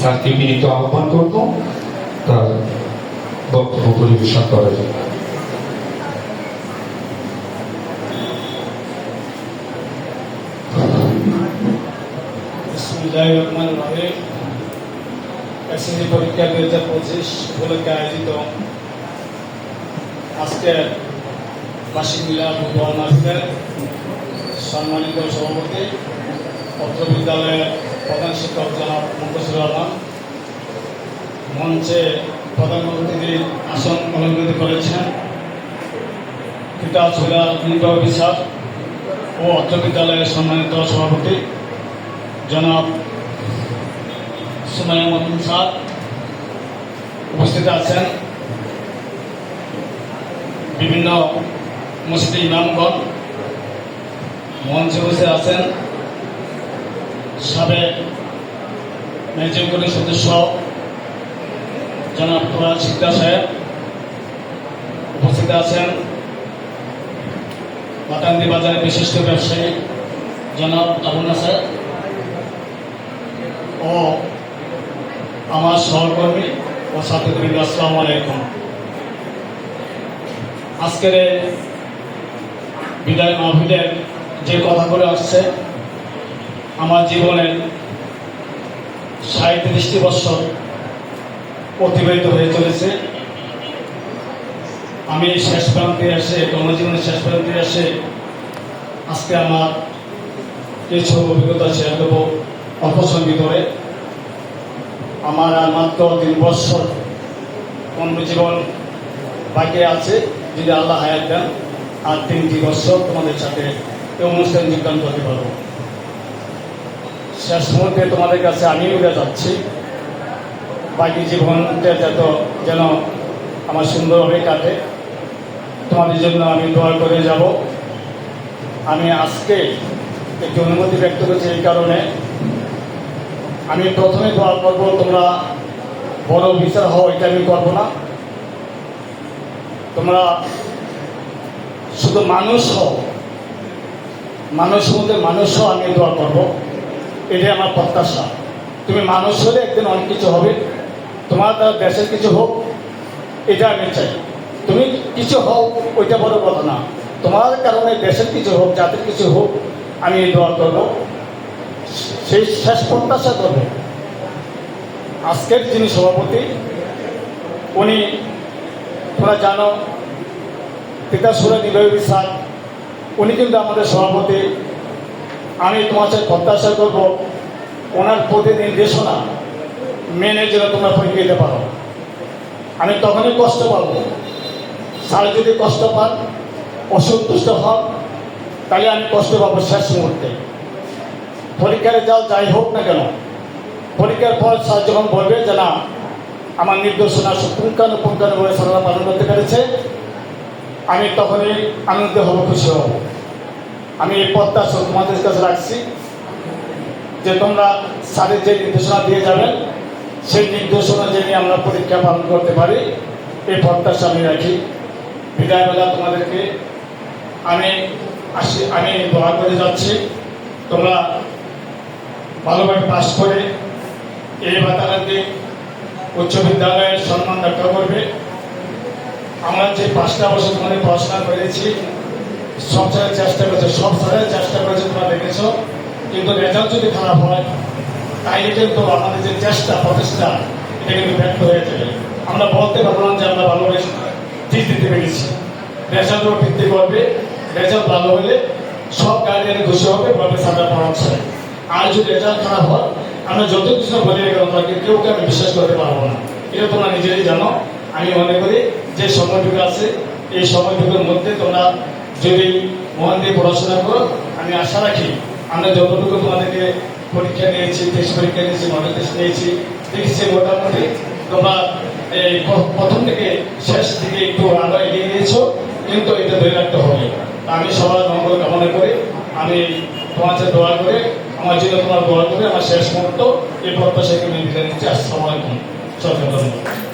স্যারকে বিনীত আহ্বান করব। তার বক্তব্য পরিবেশন করার জন্য পরীক্ষা দুই হাজার পঁচিশ উপলক্ষে আয়োজিত আজকের বার্ষিক মাস্টার সম্মানিত সভাপতি, পত্র বিদ্যালয়ের প্রধান শিক্ষক জনাব মুখসুর রহমান, মঞ্চে প্রধানমন্ত্রীর আসন অলঙ্কৃত করেছেন সুলা বিপ্লব বিচার ও অত্র বিদ্যালয়ের সম্মানিত সভাপতি জনাব সুমাইয়া মতুন স্যার উপস্থিত আছেন বিভিন্ন মসজিদ ইমামগণ, মঞ্চে বসে আছেন সাবেক ম্যানেজিং কমিটির সদস্য জনাব তোরা সিদ্ধা সাহেব উপস্থিত আছেন। বাটান্দি বাজারের বিশিষ্ট ব্যবসায়ী জনাব আবু নাসার ও আমার সহকর্মী ও ছাত্রবৃন্দ, আসসালামু আলাইকুম। আজকের বিদায় মাহফিলের যে কথাগুলো আসছে আমার জীবনের সাঁত্রিশটি বছর অতিবাহিত হয়ে চলেছে। আমি শেষ প্রান্তে এসে, কর্মজীবনের শেষ প্রান্তে এসে আজকে আমার কিছু অভিজ্ঞতা শেয়ার দেবো সময় ভিতরে আমার আর মাত্র তিন বছর কর্মজীবন বাকি আছে, যদি আল্লাহ হায়াত দেন, আর তিনটি বছর তোমাদের সাথে এই অনুষ্ঠান যোগদান করতে পারব। শেষ মুহূর্তে তোমাদের কাছে আমি উড়ে যাচ্ছি। বাকি জীবনটা যত যেন আমার সুন্দরভাবে কাটে, তোমাদের জন্য আমি দোয়া করে যাব। আমি আজকে একটি অনুমতি ব্যক্ত করছি এই কারণে। আমি প্রথমে দোয়া করব, তোমরা বড় বিচার হও, এটা আমি করব না। তোমরা শুধু মানুষ হও, মানুষ মধ্যে মানুষ হও আমি দোয়া করব। এটাই আমার প্রত্যাশা। তুমি মানুষ হলে একদিন অনেক কিছু হবে। তোমার দ্বারা দেশের কিছু হোক, এটা আমি চাই। তুমি কিছু হও, ওইটা বড় কথা না। তোমার কারণে দেশের কিছু হোক, জাতির কিছু হোক, আমি এই দোয়া করব। সেই শেষ প্রত্যাশা করবে। আজকের যিনি সভাপতি, উনি তোমরা জানো, পিতা নিবাহী স্যার, উনি কিন্তু আমাদের সভাপতি। আমি তোমার সাথে প্রত্যাশা করব, ওনার প্রতি নির্দেশনা মেনে যেন তোমরা পরীক্ষা দিতে পারো। আমি তখনই কষ্ট পাবো। স্যার যদি কষ্ট পান, অসন্তুষ্ট হন, তাহলে আমি কষ্ট পাবো শেষ মুহূর্তে। পরীক্ষায় যাও যাই হোক না কেন, পরীক্ষার পর স্যার যখন বলবে যে না, আমার নির্দেশনা পুঙ্খানুপুঙ্খানুভাবে সারা পালন করতে পেরেছে, আমি তখনই আনন্দ হব, খুশি হব। আমি এই প্রত্যাশা তোমাদের কাছে রাখছি যে তোমরা স্যারের যে নির্দেশনা দিয়ে যাবেন সেই নির্দেশনা জেনে আমরা পরীক্ষা পালন করতে পারি। এই প্রত্যাশা আমি রাখি। বিদায়বেলা তোমাদেরকে। আমি আসি, আমি দোয়া করে যাচ্ছি। তোমরা ভালোভাবে পাশ করে এই বাতালাতে উচ্চ বিদ্যালয়ের সম্মান রক্ষা করবে। আমরা যে পাঁচটা বছর তোমাদের পড়াশোনা করেছি সব স্যারের চেষ্টা করেছে সব স্যারের চেষ্টা করেছে তোমরা দেখেছ। কিন্তু রেজাল্ট যদি খারাপ হয়, তাইলে কিন্তু আমাদের যে চেষ্টা, প্রচেষ্টা, এটা কিন্তু ব্যর্থ হয়ে যাবে। আমরা বলতে পারব না যে আমরা ভালোভাবে ঠিক দিতে পেরেছি। রেজাল্ট উপর ভিত্তি করবে রেজাল্ট ভালো হলে সব গার্ডিয়ানে খুশি হবে বলবে স্যাররা পড়াচ্ছে আর যদি রেজাল্ট খারাপ হয়, আমরা যত কিছু বলে গেল তোমাকে কেউ আমি বিশ্বাস করতে পারব না। এটা তোমরা নিজেরাই জানো। আমি মনে করি যে সময়টুকু আছে, এই সময়টুকুর মধ্যে তোমরা যদি মন দিয়ে পড়াশোনা করো, আমি আশা রাখি আমরা যতটুকু তোমাদেরকে পরীক্ষা নিয়েছি টেস্ট পরীক্ষা নিয়েছি মডেল টেস্ট নিয়েছি দেখেছি মোটামুটি তোমরা এই প্রথম থেকে শেষ থেকে একটু আরও এগিয়ে নিয়েছো, কিন্তু এটা ধরে রাখতে হবে। আমি সবার মঙ্গল কামনা করি। আমি সাথে দোয়া করে, আমার জন্য তোমার দোয়া করে, আমার শেষ মুহূর্ত এই প্রত্যাশাকে আমি বিদায় নিচ্ছি। আসসালামু আলাইকুম। সরকার ধন্যবাদ।